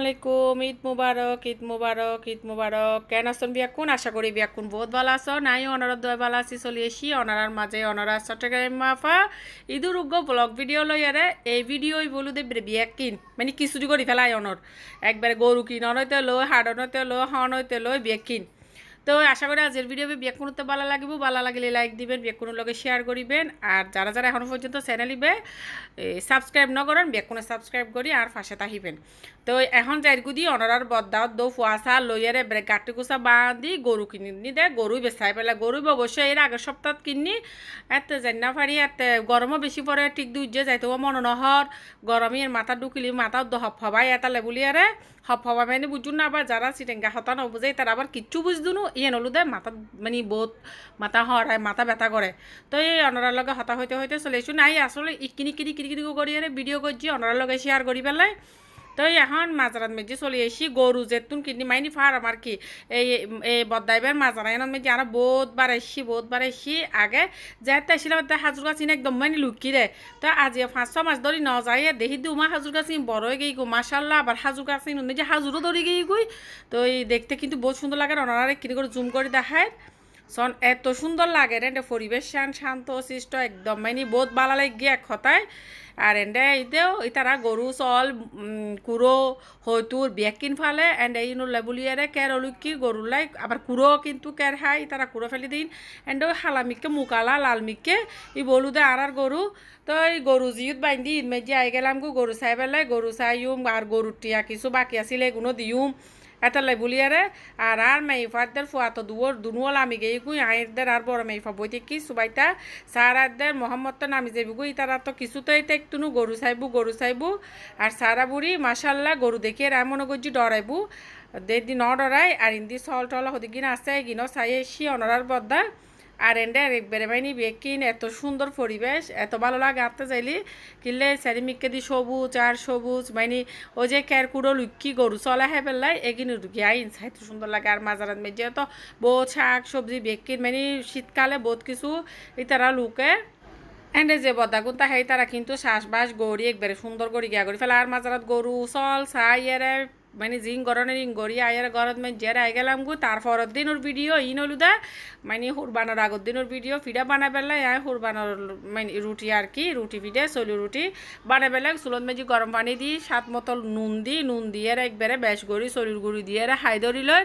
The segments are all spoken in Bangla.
আলাইকুম, ঈদ মুবারক ঈদ মুবারক ঈদ মুবারক। কেন আসন বিয়াকুন আশা করি বিয়াকুন বহুত ভালো আছো। নাই অনারত দয় ভালো আছি, চলি এসি। অনারার মাঝে অনারা চট্টগ্রাম মাফা ঈদুর উগ্র ব্লগ ভিডিও লই আরে, এই ভিডিওই বলু দে বিয়াক কিন। মানে কিছুটি করি ফেলাই অনর। একবারে গরু কিন, অনৈতে লো হাড় অনৈতে লো হন হইতে লই বিয়াক কিন। তো আশা করি আজকের ভিডিও বিয়ে কোনোতে ভালো লাগবে। ভালো লাগলে লাইক দিবেন, বিয়ে কোনো শেয়ার করিবেন। আর যারা যারা এখনও পর্যন্ত চ্যানেল ইবে সাবস্ক্রাইব ন করেন, বিয়ে সাবস্ক্রাইব করি আর ফাঁসে তাহিবেন। তো এখন যাইরগু দি অনরার বদাওত দৌ ফুয়াশা লইয়ারে গাটি কুসা বাঁধি, গরু কিনি দে, গরু বেচাই পেলা। গরু অবশ্যই এর আগের সপ্তাহ কিনি। এতে যাই না পারি, এতে গরমও বেশি পরে ঠিক দুইজে যাইতে মন নহর। গরমের মাথা ঢুকিলি মাথা হপ হবাই এটা লেবুলিয়ারে হপ হবা মানে বুঝুন না আবার যারা সিটেঙ্গা হতা নবুঝে তারা আবার কিচ্ছু বুঝদুনু ইয়ে নলু দে মাথা মানে বহুত মাথা হরায় মাথা ব্যথা করে তো এই অনরার লগে হতা হইতে হইতে চলে নাই আসলে ইকিনি কিনি কিনি কিনি করি ভিডিও করছি অনরার লগে শেয়ার করি পেলাই তো এখন মাজারাত মেজি চলে এসি গরু যেতুন কিনি, মাইনি ফার আমার কি এই এই বদাইবের মাজারা এনত মেজি আর বহুত বার এসি বহুত বার এসি আগে যেতে আসছিলাম তে হাজুর গাছ একদম মানে লুকি রে তো আজি পাঁচ ছ মাস ধরি ন যাই দেখি দুমা হাজুর গাছ বড় হয়ে গো মাসাল্লাহ আবার হাজুর গাছ যে হাজুরও ধরে গেই গুই। তো এই দেখতে কিন্তু বহুত সুন্দর লাগে ওনারা কিনে করে জুম করে দেখায়। সন এত সুন্দর লাগে রে পরিবেশ শান, শান্ত শিষ্ট একদম। মানে বহুত ভালো লাগে এক কথায়। আর এন্ডে, ইতেও, ইতারা গরু, চল কুরো হয়তুর বেকিন ফালে, এন্ড এই নো লেবুলিয়ারে কের অলুকি গরু লাই, আবার কুরো কিন্তু কের হাই তারা কুরো ফেলি দিন। এন্ড হালামিকে মুকালা লালমিকে ই বলু দে আর আর গরু। তো এই গরু জিউত বাইন্দি, ঈদ মেজি আই গেলাম গরু চাই পেলাই গরু চাইম আর গরুর টিয়া কিছু বাকি আছিল এগুলো দিউম এটা বুলিয়ারে আর আর আর ফুয়া ফুয়াতো দুয়ার দুনুয়াল আমি গেই গুই আইরদের আর বড় মেইফা বইতে কি সুবাইতা? সারাদের মোহাম্মদ তো নামি যাবি গুই তারা তো কিছুতেই একটু গরু চাইবু গরু চাইবু আর সারা বুড়ি মাসাল্লাহ গরু দেখে রামন গজি ডরাইবু। দেদি ন ডরাই আর ইন্দি সল টল হদিকিন আছে গিনো চাই এসি অনরার বদ্দা। আর এন্ডে একবারে মাইনি বেকিন এত সুন্দর পরিবেশ, এত ভালো লাগে আনতে চাইলি। কিনলে চারিমিককে দি সবুজ আর সবুজ, মাইনি ওই যে ক্যারকুড়ো লুকি গরু চলা হ্যাঁ পেলাই এগিন রুকি আইন এত সুন্দর লাগে। আর মাজারাত মেজে তো বহুত শাক সবজি বেকিন মানে শীতকালে বহুত কিছু ইতারা লুকে। এন্ডে যে বদাগুন তাহাই তারা কিন্তু শ্বাসবাস গড়ি একবারে সুন্দর করে গিয়া করি ফেলে। আর মাজারাত গরু চল চাই এরে মানে জিং গরনের ইং গড়ি আয়ের গরত মানে জেরে আই গেলাম গু তারপরের দিনের ভিডিও ইন হলু দা মানে হুরবানোর আগর দিনের ভিডিও, ফিডা বানাই পেলাই আয় হুরবানোর মানে রুটি আর কি, রুটি ফিডে চলি রুটি বানাই পেলাই চুলত মেজি গরম পানি দি, সাত মতল নুন দি, নুন দিয়ে একবারে বেশ গড়ি চলির গুড়ি দিয়ে হাই ধরি লয়।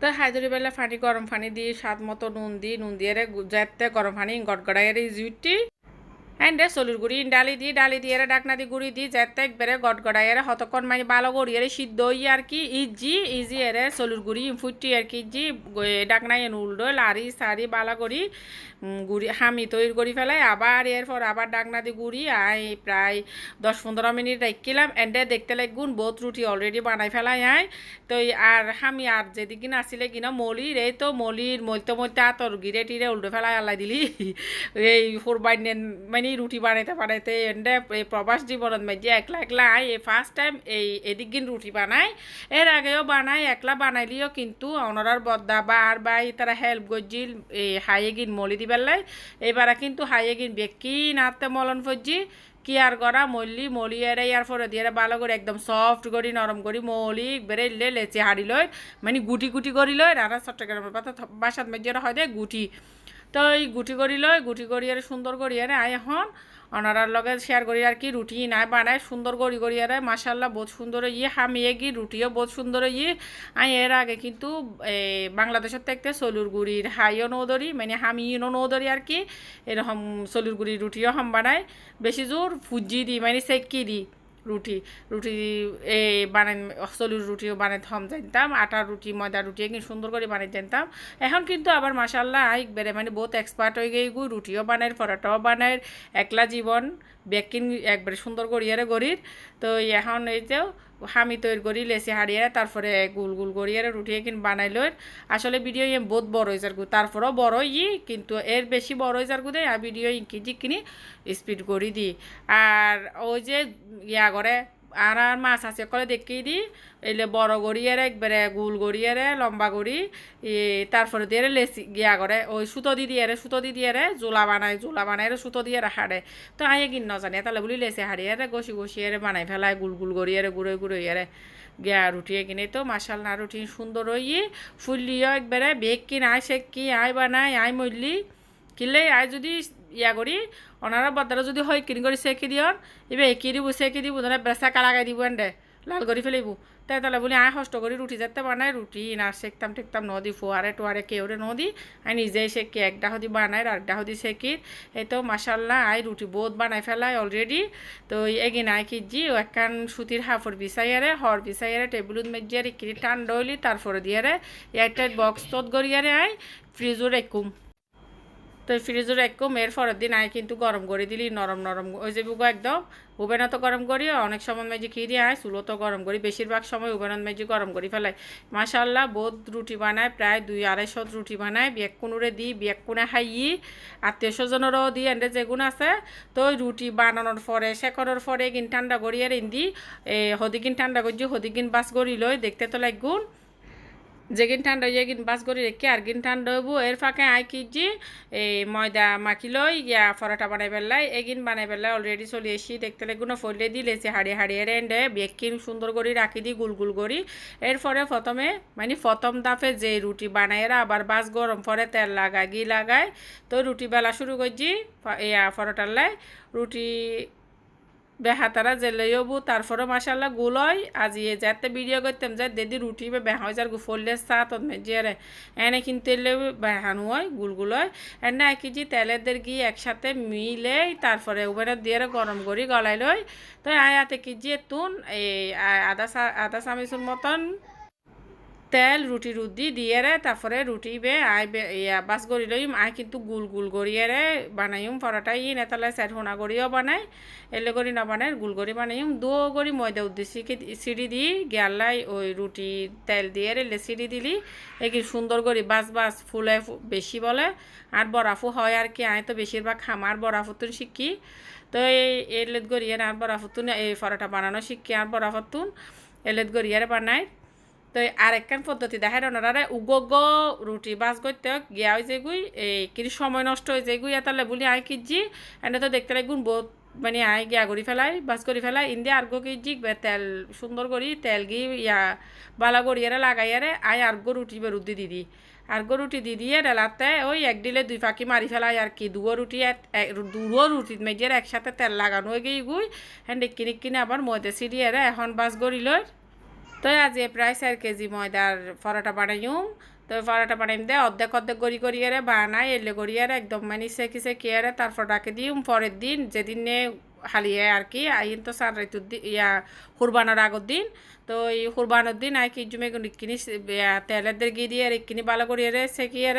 তো হাইদরি বেলা পানি গরম পানি দিয়ে স্বাদ মতো নুন দি, নুন দিয়ে যেতে গরম পানি গড়গড়াইয়ের জুইটি এন্ডে চলুর গুড়ি ডালি দি ডালি দিয়ে এরা ডাকনা দি গুড়ি দি যেতে একবারে গড়গড়াই এরা হতক্ষণ মানে ভালো গড়ি এর সিদ্ধ হই আর কি, ইজি ইজি এর চলুর গুড়ি ফুটি আর কি, ইজি ডাকনা এন উল্ডো লারি সারি বালা করি গুড়ি, হামি তৈরি করি ফেলাই, আবার এরপর আবার ডাকনা দি গুড়ি, আই, প্রায় দশ পনেরো মিনিট রাখিলাম এন্ডে দেখতে লাগুন বহুত রুটি অলরেডি বানাই ফেলাই, আই। তো আর হামি আর যেদিকে আসলে কিনা মলির, এই তো মলির মলতে মলতে আতর গিরে টিরে উল্টো ফেলাই আল্লাহ দিলি। এই ফোরবাই মানে রুটি বানাইতে বানাইতে এন্ডে এই প্রবাস জীবনত মাঝে একলা একলা, আই, এই ফার্স্ট টাইম এই এদিকগিন রুটি বানাই। এর আগেও বানাই, একলা বানাইলিও কিন্তু অনরার বদ্দা বা আর বাই তারা হেল্প গজিল এই হাইয়ে গিন মলি দিবার এবারে কিন্তু হাইয়ে গিন বেকি নাতে মলন ফজি কি আর করা মল্লি, মলি এর ইয়ার ফরে দিয়ে ভালো করে একদম সফট করি নরম করি মলি বেড়ে লে লেচে হাড়ি লয় মানে গুটি গুটি করি লয় রানা চট্টগ্রামের পাতা বাসাত মেজিয়ে হয় দেয় গুটি। তো এই গুটি করি লয়, গুটি করি আর সুন্দর করি আরে এখন। অনারার লগে শেয়ার করি আর কি, রুটি নাই বানায়, সুন্দর গড়ি গড়ি আর মাসাল্লাহ বহুত সুন্দর ইয়ে হামিয়ে গি রুটিও বহুত সুন্দর ইয়ে আই এর আগে কিন্তু বাংলাদেশের থেকে সলুর গুড়ির হাইও নৌদরি মানে হামিও নৌদরি আর কি, এরকম সলুর গুড়ির রুটিও হাম বানায়, বেশি জোর ফুজি দিই মানে সেকি দিই রুটি রুটি এ বানাই চলুর রুটিও বানাই থম, জানতাম। আটা রুটি, ময়দা রুটি কিন্তু সুন্দর করে বানাই জানতাম। এখন কিন্তু আবার মাসাল্লাহ আইক বেড়ে মানে বহুত এক্সপার্ট হয়ে গেই রুটিও বানাই, পরোটাও বানাই, একলা জীবন বেকিন একবারে সুন্দর করিয়ারে গরির। তো এখন এই যে হামি তৈরি করি লেসি হারিয়ে তারপরে গুল গুল করিয়ে রুটিয়ে কিন বানাই লই। আসলে ভিডিও ইয়ে বহুত বড় হয়ে যার তারপরেও বড় ই, কিন্তু এর বেশি বড় হয়ে যার গুদে আর ভিডিও ইঙ্কি কিনি স্পিড করি দি। আর ওই যে ইয়া করে আর আর মাছ আছে কলে দেখিয়ে দি। এলে বড় গড়িয়ারে একবারে গুল গড়িয়ারে লম্বা গড়ি। তারপরে দিয়ে লেসি গিয়া করে, ওই সুতো দি দিয়ে সুতো দি দিয়ে জোলা বানায় জোলা বানায় সুতো দিয়ে হাড়ে। তো আইয়ে কিন নজানি তাহলে বলি লেসে হাড়িয়ারে গসি গসিয়ারে বানাই ফেলায়, গুল গুল গড়িয়ারে গুড়ে গুড়ে ইয়ারে গিয়া রুটিয়ে কিনে তো মাসাল না রুটি সুন্দর হইয়ে ফুললিও একবারে বেগ কিন আয় সে কি আয় বানায় আয় মরলি কিনলে আয় যদি ইয়া করি ওনারা বদারা যদি হয়, কিন করে সেকি দিয়ন এবার একি দিব সেকি দিব ধরে বেসা কালাগাই দিব এন্ডে লাল করে ফেলিব। তাই তাহলে বলি আয় কষ্ট করি রুটি যেতে বানাই রুটি না শেখতাম টেকতাম নদী ফুয়ারে টুয়ারে কেউরে নদী। আই নিজেই শেখি একটা হদি বানাই আর একটা হদি শেখি এই তো মাসাল্লাহ আই রুটি বহুত বানাই ফেলাই অলরেডি তো এগিন আই কিজি একখান সুতির হাফর বিছাইয়ারে হর বিছাইয়ারে টেবিলত মেজিয়ারে কিরি টান ডইলি তারপরে দিয়ারে এয়ারটাইট বক্স তত গড়িয়ারে আই ফ্রিজও রেকুম তো ফ্রিজের একদম এর পরের দিন আয় কিন্তু গরম করে দিলি, নরম নরম ওই যে বুগো একদম, ওভেনও তো গরম করি, অনেক সময় মেজি খিরি আয় চুলো তো গরম করি, বেশিরভাগ সময় ওভেনত মেজি গরম করি ফেলাই মাশাল্লাহ বহুত রুটি বানায়, প্রায় দুই আড়াইশো রুটি বানায় বেগুনুরে দিই বেগুনে খাইয়ে আত্মীয় স্বজনেরও দিই এনে যেগুন আছে, তো রুটি বানানোর পরে শেখরের পরে কিন ঠান্ডা করিয়ে ইন্দি হদিকিন ঠান্ডা করছি হদিকিন বাস করি লই দেখতে তো লাগুন যেগিন ঠান্ডা হয়ে গিন বাস করে রেখে আর গিন ঠান্ডা হব এর ফাঁকে আই কিজি এই ময়দা মাখি লই, ইয়া পরোটা বানাই পেলাই এগিন বানাই পেলাই অলরেডি চলে এসি। দেখতে লাগুনো ফলে দি লেছে হাড়িয়ে রেন্ডে বেকিন সুন্দর করে, রাখি দি, গুল গুল করি। এরপরে প্রথমে মানে প্রথম দাফে যে রুটি বানাই আবার বাস গরম পরে তেল লাগায়, ঘি লাগায়। তো রুটি বেলা শুরু করছি ইয়া ফরাটার লাই। রুটি বেহাতারা জেলেইবু তারপরে মাসাল্লাহ গুলই আজি এ যাতে ভিডিও করতাম যে দেদি রুটি বা বেহা যার গুফলে সাত মেজিয়ারে। এনে কিন্তু এলে বেহানো হয় গুলগুলোয় এনে এক কেজি তেলের গিয়ে একসাথে মিলে তারপরে ওভেনের দিয়ে গরম করি গলাই লই। তো আয়াতে কেজি তুন, এই আদা আদা চামিচুর মতন তেল রুটি রুদি দিয়ে রে তারপরে রুটি বে, আই বে ইয়া বাস গড়ি লইম আই কিন্তু গুল গুল গড়িয়ে রে বানাইম পরোটা ই নেতালে স্যার হোনা গড়িও বানাই, এলে গড়ি না বানাই গুল গড়ি বানাইম দু গড়ি ময়দা উদ্দেশ্যে সিঁড়ি দি গেলাই ওই রুটি তেল দিয়ে রে এলে সিঁড়ি দিলি, একি সুন্দর গড়ি বাস বাস ফুলে বেশি বলে। আর বরাফু হয় আর কি, আই তো বেশিরভাগ খামার বরাফুতুন শিখি তো এই এলেত গড়িয়ে আর বরাফুতুন এই পরোটা বানানো শিখি আর বরাফতুন এলেত গড়িয়ে বানায় তো আরেকখান পদ্ধতি দেখায় ওনারা উগ রুটি বাস করতে গিয়া হয়ে গুই এই, কিন্তু সময় নষ্ট হয়ে যায় গুই এতালে বলি আয় কিজি, এনে তো দেখতে লাগুন বহুত মানে আয় গিয়া করি ফেলাই বাস করি ফেলাই, ইন্দি আর্গো কিজি তেল সুন্দর করি তেল গি ইয়া, বালা গড়িয়ারে লাগাইয়ারে আয় আর্গো রুটি বেরুদি দিদি আর্গো রুটি দি দিয়ে ডেলাতে ওই এক দিলে দুই ফাঁকি মারি ফেলাই আর কি, দুয়ো রুটি দুয়ো রুটি মেজের একসাথে তেল লাগানো হয়ে গিয়ে গুই হ্যাঁ কিনে কিনে আবার ময়দা সিঁড়িয়ে এখন বাস গড়িল তো আজ প্রায় চার কেজি ময়দার পরোটা বানাইম। তো পরোটা বানাইম দে, অর্ধেক অর্ধেক গড়ি করিয়ারে বানাই, এলে করিয়ারে একদম মানে সেকি সেকিয়ারে তারপর ডাকে দিম। পরের দিন যেদিন হালিয়ে আর কি, আইন তো সার ঋতুর দিন ইয়া কুরবানোর আগের দিন তো এই কুরবানোর দিন আই কি জুমে কিনি তেলের দের গিয়ে দিয়ে কিনি ভালো করিয়ে সেকিয়ে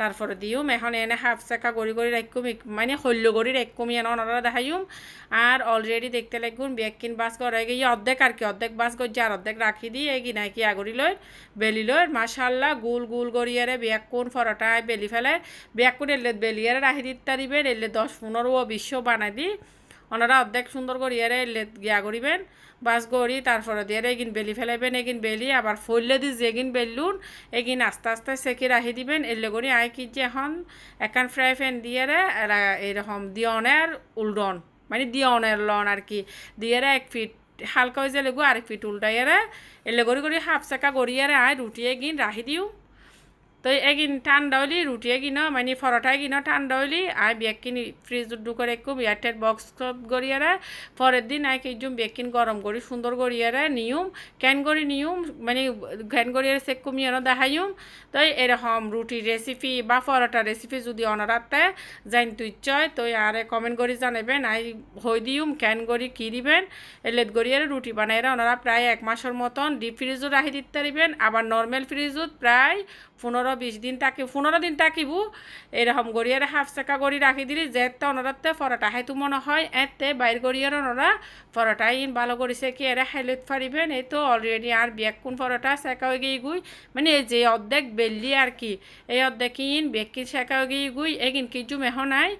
তারপরে দিউম। এখন এনে হাফ চেকা গড়ি গড়ি রাখুম মানে হল্য গড়ি রাখুম এনে ওনারা দেখাইম আর অলরেডি দেখতে লাগুন কিন বাস করে গিয়ে অর্ধেক আর কি, অর্ধেক বাস করছে আর অর্ধেক রাখি দিয়ে এগি নাকি আগড়ি লই, বেলি লই মাসাল্লাহ গুল গুল গড়িয়ারে কোন ফরটায় বেলি ফেলে। কোন এলে বেলিয়ারে রাখি দিতে পারিবেন এলে দশ পনেরো বিশ বানাই দিই ওনারা অর্ধেক সুন্দর করিয়ারে এলে গিয়া করিবেন বাস গড়ি তারপরে দিয়ে এগিন বেলি ফেলাইবেন, এগিন বেলি, আবার ফইলে দি যেগিন বেলুন এগিন আস্তে আস্তে সেকে রাখি দিবেন, এলে করি আয় কি যে এখন একান ফ্রাই প্যান দিয়ে এরকম দিয়নের উল্ডন মানে দিয়নের লন আর কি, দিয়ে এক ফিট হালকা হয়ে যালে গো আরেক ফিট উল্টাইয়ারে এলে করি করি হাফ চাকা গড়িয়ারে আয়, রুটি এগিন রাখি দিও তো এগিন ঠান্ডা হলি, রুটি এগিন মানে ফরটা এগিন, ঠান্ডা হলি আর বেগ কিনি ফ্রিজ ঢুকরে একটু এয়ারটেল বক্স গড়িয়ারে পরের দিন আই কিজুম বেগ কিন গরম করি, সুন্দর গড়িয়ারে নিয়ম, ক্যান করি নিয়ম মানে ঘ্যান গড়িয়ারে সেক কমিয়ানো দেখাইম তো এরকম রুটির রেসিপি বা পরোটা রেসিপি যদি অনারাতে জান তুই চয়, তো আরে কমেন্ট করি জানাবেন আই হই দিউম ক্যান করি কি দিবেন, এলেত গড়িয়ারে রুটি বানাইরা ওনারা প্রায় এক মাসের মতন ডিপ ফ্রিজও রাখি দিতে পারিবেন, আবার নর্মাল ফ্রিজত প্রায় পনেরো বিশ দিন থাকি পনেরো দিন থাকিব এরকম গড়িয়ারে হাফ চেকা গড়ি রাখি দিলি, যেতে ওনারাতে ফরটা হাইতু মনে হয় এতে বাইর গড়িয়ার ওনারা ফরটা ইন ভালো করেছে কি, এরা হাইলত পারিবেন এই তো অলরেডি আর কোন ফরটা শেখা হয়ে গিয়ে গুই। মানে এই যে অর্ধেক বেললি আর কি, এই অর্ধেক ইন বেকি শেখা হয়ে গিয়ে গুই, এগিন কিছু মেহ নাই।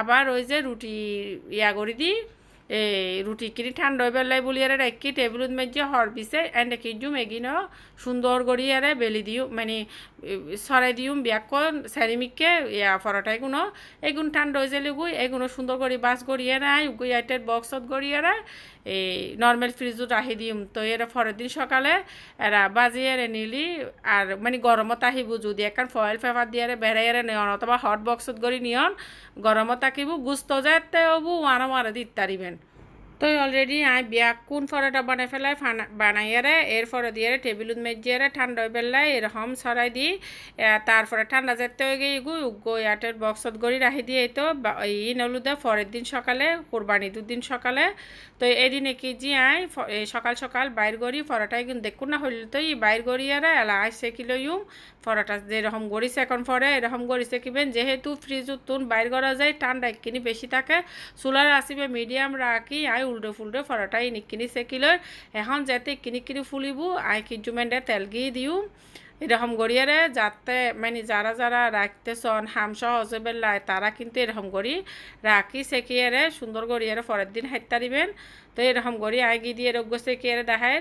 আবার ওই যে রুটি ইয়া করি দি এই রুটি কিনি ঠান্ডা বেলাই বলিয়ারে রাখি টেবিলত মেজে হর পিছে এন্ড কিজুম এগিনো সুন্দর গড়িয়ারে বেলি দিও মানে সরাই দিউম বিয়াকন স্যারিমিককে ইয়া পরোটায় কোনো এগুন ঠান্ডা হয়ে যালে গুই এগুনো সুন্দর করে, বাস গড়িয়ে নেয় গুই আইটের বক্সত গড়িয়ারে এই নর্মাল ফ্রিজত রাখি দিম। তো এরা পরের দিন সকালে এরা বাজিয়ে নিলি আর মানে গরমত আহিব যদি একান ফয়েল পেপার দিয়ে বেড়াই এরে নিয়ন অথবা হট বক্সত গড়ি নিয়ন গরমত থাকিব, গুস্ত যাতে হবু মারা মারা দিত তারিবেন তো অলরেডি আই বিয়া কোন ফরটা বানাই ফেলাই বানাইয়ারে এর ফরে দিয়ে টেবিলত মেজিয়ারে ঠান্ডা হয়ে পেলাই এরকম ছড়াই দি তারপরে ঠান্ডা যেতে হয়ে গিয়ে গু, গো ইয়াটের বক্সত গড়ি রাখি দিয়ে তো ই নলুদে পরের দিন সকালে, কোরবানি দুদিন সকালে, তো এদিনে কি জি আই সকাল সকাল বাইর গড়ি ফরাটাই কিন্তু দেখুন না হইলে তো ই বাইর গড়িয়ারে এলা আইসে কিলো ইউম ফরাটা যেরকম গড়িছে এখন ফরে এরকম গড়িছে কিবেন যেহেতু ফ্রিজ তুন বাইর করা যায়, ঠান্ডা একখিনি বেশি থাকে, চুলার আসিবে মিডিয়াম রাখি, আই উল্টো ফুলটো ফরাটাই নিকিনি সেকিলর এখন যাতে কিনি কিনি ফুলিব, আই কিজুমেন্টে তেল গিয়ে দিও। এরকম গড়িয়ারে যাতে মানে যারা যারা রাখতেছন হাম সহজে বেলায় তারা কিন্তু এরকম করি রাখি সেকিয়ারে সুন্দর গড়িয়ারে পরের দিন হাইতা দিবেন তো এরকম করি আগি দিয়ে রোগ্য সেকিয়ারে দেখায়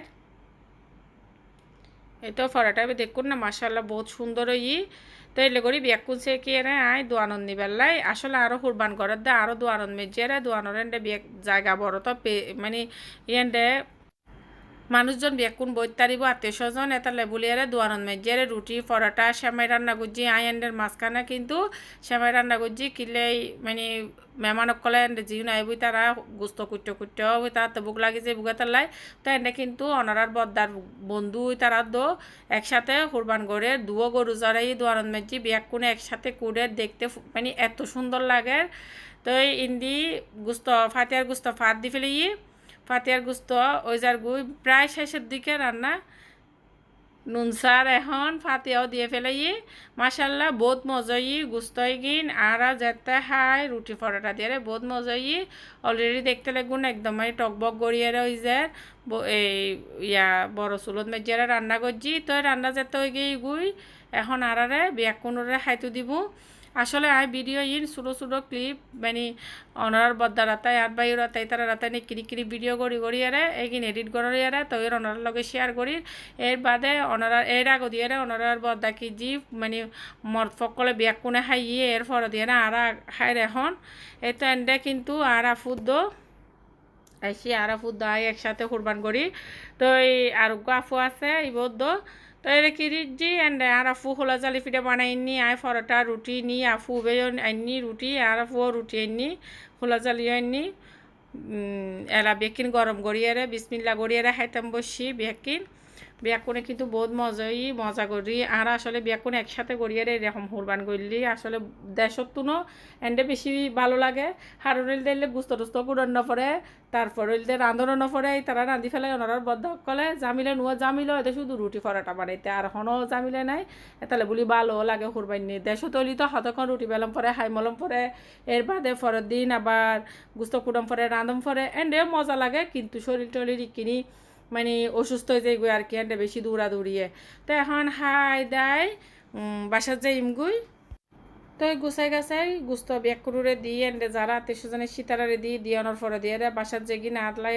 এই তো ফরাটা দেখুন না মাসাল্লাহ বহুত সুন্দর ই। তো এলে করি বিয়াকুন সে কি রে? আই দোয়ানন্দ নিবেলাই আসলে আরও কুরবান করার দে আরও দোয়ানন্দ মেজে রে দোয়ানোর এন্ডে বিয়ে জায়গা বড় তো মানে ইয়েন্ডে মানুষজন বেকুন বই তারিব আত্মীয় স্বজন এটা লেবুলিয়ারে দোয়ানন মেজিয়ারে রুটি, পরোটা শ্যামাই রান্না গুজি আইন্ডের মাঝখানে কিন্তু শ্যামাই রান্না গুজি কিলেই মানে মেহমানক কলে এন্ডে নাই তারা, গুস্ত কুট্য কুট্ট বই তারা, তো বুক লাগিছে বুকে তালাই তো এন্ডে কিন্তু অনারার বদ্দার বন্ধু তারা দো একসাথে কুরবান করে দুও গরু জরাই দোয়ানন মেজি বেকুনে একসাথে কুড়ে দেখতে মানে এত সুন্দর লাগে। তো ইন্দি গুস্ত ফাতিয়ার গুস্ত ফাত দি ফেলে ফাতিয়ার গুস্ত ওই যার গুই প্রায় শেষের দিকে রান্না নুনসার এখন ফাতিয়াও দিয়ে ফেলাই মাসাল্লাহ বহুত মজাই গুস্তই গিন আর যেতে হাই রুটি পরোটা দিয়ে বহুত মজাই অলরেডি দেখতে লাগুন, একদমই টকবক গড়িয়ে ওই যে এই, ইয়া, বড় চুলত মেজিয়ারে রান্না করছি তো রান্না যেতে হয়ে গিয়ে গুই, এখন আরারে বিয়াক কোনোরে খাইতো দিব। আসলে আই ভিডিও ইন ছোটো ছোটো ক্লিপ মানে অনার বদ্দা রাতায় আর বাই রাতাই, তারা রাতায় নি কিরি কিরি ভিডিও করি করি আরে এইগিন এডিট করি আরে তো এর অনার লগে শেয়ার করি। এর বাদে অনার এর আগে দিয়ে অনার বদ্দা কি জি মানে মদ ফকলে কোনে খাইয়ে এর ফর দিয়ে না আর খাই এখন এটা এন্ডে কিন্তু আর আফুদ্দ আইসি আর আফুদ্দ আই একসাথে কুরবান করি। তো এই আরোগ্য আফু আছে, এই বদ্ধ। তো এর কিরিজি এন্ড আর আফু খোলা জালি বনাই নি আই ফরটা রুটি নি আফু বে আইনি রুটি আর আফু রুটি আইনি খোলা জালি আইনি এলা বেকিন গরম গড়িয়ারে বিসমিল্লা গড়িয়ারে খাইতাম বসি বেকিন বিয়াকুনে কিন্তু বহুত মজাই মজা করি আর আসলে বিয়াকুন একসাথে গড়িয়ারে এরকম হুরবান করলি আসলে দেশত তুনো এন্ডে বেশি ভালো লাগে। হারুনিল দিলে গুস্ত টুস্ত কুড়ন নপরে তারপর হইলে রাঁধন নপরে তারা রাঁধি ফেলে ওনার বদ্ধ কলে, জামিলে নুয়া জামিল এতে শুধু রুটি ফরাটা বানাইতে আর হনো জামিলে নাই। এতালে বলি ভালো লাগে হুরবান নিয়ে দেশ তলি তো হতক্ষণ রুটি বেলম পরে হাই মলম পরে এর বাদে ফরের দিন আবার গুস্ত কুড়ম পরে রাঁধম পরে এন্ডে মজা লাগে, কিন্তু শরীর টলির কিনি মানে অসুস্থ হয়ে যাই আর কি বেশি দৌড়াদৌড়িয়ে তো এখন হাই দেয় বাসার যাই ইমগুই তো গুছাই গাছাই গুস্ত ব্যাগ করুরে দিয়ে এনে যারা স্বজনের সীতারারে দিয়ে দিয়ে অনর ফরে দিয়ে রে বাসার যে গিয়ে আতলাই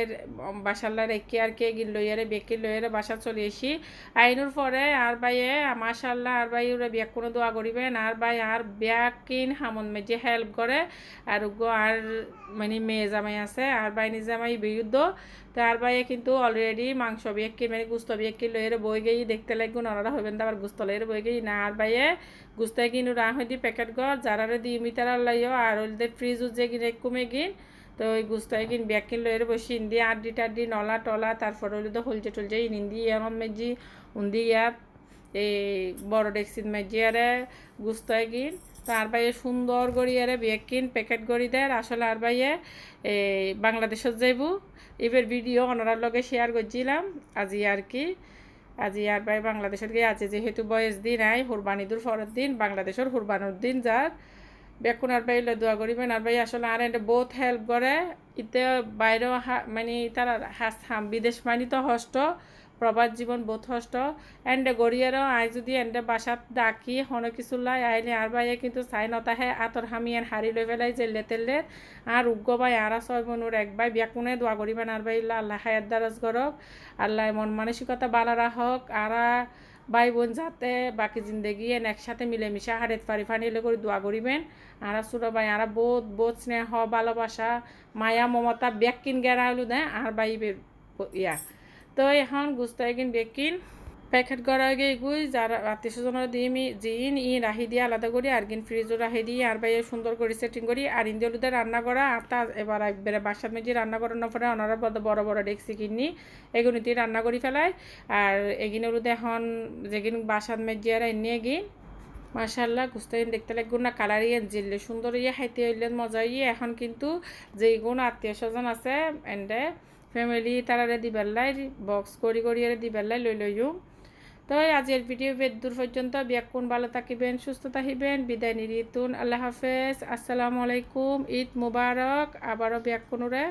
বাসার লাই রেখে আর কে গিন লইয়ারে বেকি লইয়ারে বাসা চলে এসি আইনুর পরে আর বাইয়ে মাশাল্লাহ আর বাই ওরা ব্যাগ কোনো দোয়া করিবেন আর বাই আর ব্যাগ কিন হামন মেজে হেল্প করে আর গো আর মানে মেয়ে জামাই আছে আর বাই নিজামাই বিরুদ্ধ তার বাইয়ে কিন্তু অলরেডি মাংস বিয়েকি মানে গুস্ত বিয়েকি লইয়ের বই গেই দেখতে লাগবে নরারা হইবেন তো আবার গুস্ত লইয়ের বই গেই না আর বাইয়ে গুস্তে কিন্তু রা হই দি প্যাকেট ঘর যারারে দি মিটার লাইও আর ওইলে ফ্রিজ যে কিনে কমে গিন। তো ওই গুস্তায় কিন কিন লইয়ের বসে ইন্দি আড্ডি টাড্ডি, নলা টলা, তারপর হইলে তো হলজে টলজে ইন্দি এমন মেজি উন্দি ইয়াত এই বড় ডেক্সিন মেজি আরে গুস্তায় কিন তার বাইয়ে সুন্দর গড়িয়ারে কিন প্যাকেট গড়ি দেয় আসলে আর বাইয়ে এই বাংলাদেশত যাইব। এবার ভিডিও ওনার লগে শেয়ার করছিলাম, আজি আর কি। আজি আর ভাই বাংলাদেশের গিয়ে আছে, যেহেতু বয়স দিন, আই হুরবানিদুর ফরের দিন, বাংলাদেশের হুরবান দিন যার। বেকুন আর ভাই দোয়া করিবেন, আর ভাই আসলে আর এটা বহুত হেল্প করে। ইতে বাইরেও মানে তারা বিদেশ মানি তো হস্ত প্রবাস জীবন কষ্ট এন্ডে গড়িয়ারও আই যদি এন্ডে বাসাত ডাকি হন কিছু লাই, আইলে আর বাইয়ে কিন্তু চাই নতাহে আতর হামি এন হারি লই পেলাই জেলে তেলে আর উগ্গ বাই আর ছয় বনুর এক বাই বিয়াকুনে দোয়া করিবেন আর বাই আল্লাহ হায়াত দারাজ গরক আল্লাহ মন মানসিকতা বালা রাখক আর ভাই বোন যাতে বাকি জিন্দগি এন একসাথে মিলেমিশে হারেত ফারি ফানিলে করে দোয়া করিবেন আর সুরা ভাই আর বহুত বহুত স্নেহ ভালোবাসা মায়া, মমতা ব্যাকিন গেরা হলো দেয় আর বাই ইয়া। তো এখন গুস্তা এগিন বেকিন, প্যাকেট করা আগে এগুই, যারা আত্মীয় স্বজনের দিয়ে জিন, ই, রাহি দিয়ে আলাদা করি আর গিন ফ্রিজও রাহি দিয়ে, আর বাইরে সুন্দর করে সেটিং করি, আর ইন্দি হলুদে রান্না করা, আর তা এবার একবারে বাসার মেজি রান্না করানোর পরে ওনারা বড় বড় ডেক্সি কিনি এগুলিতে রান্না করি ফেলাই, আর এগিন হলুদে এখন যেগিন বাসার মেজি আর এনে এগিন মাশাল্লাহ গুস্তাইন দেখতে লাগবে না, কালার ইয়ে জিললে সুন্দর ইয়ে খাইতে হইলে মজা ইয়ে এখন কিন্তু যেই গুণ আত্মীয় স্বজন আছে, এন্ডে ফ্যামিলি তারারে দিবেলাই বক্স করি করি দি দিবেলাই লই লইও তো আজের ভিডিও বেদূর পর্যন্ত। ব্যাকুণ ভালো থাকিবেন, সুস্থ থাকিবেন। বিদায় নিরিতুন। আল্লাহ হাফেজ। আসসালামু আলাইকুম। ঈদ মুবারক। আবারও বিয়াকুনুরে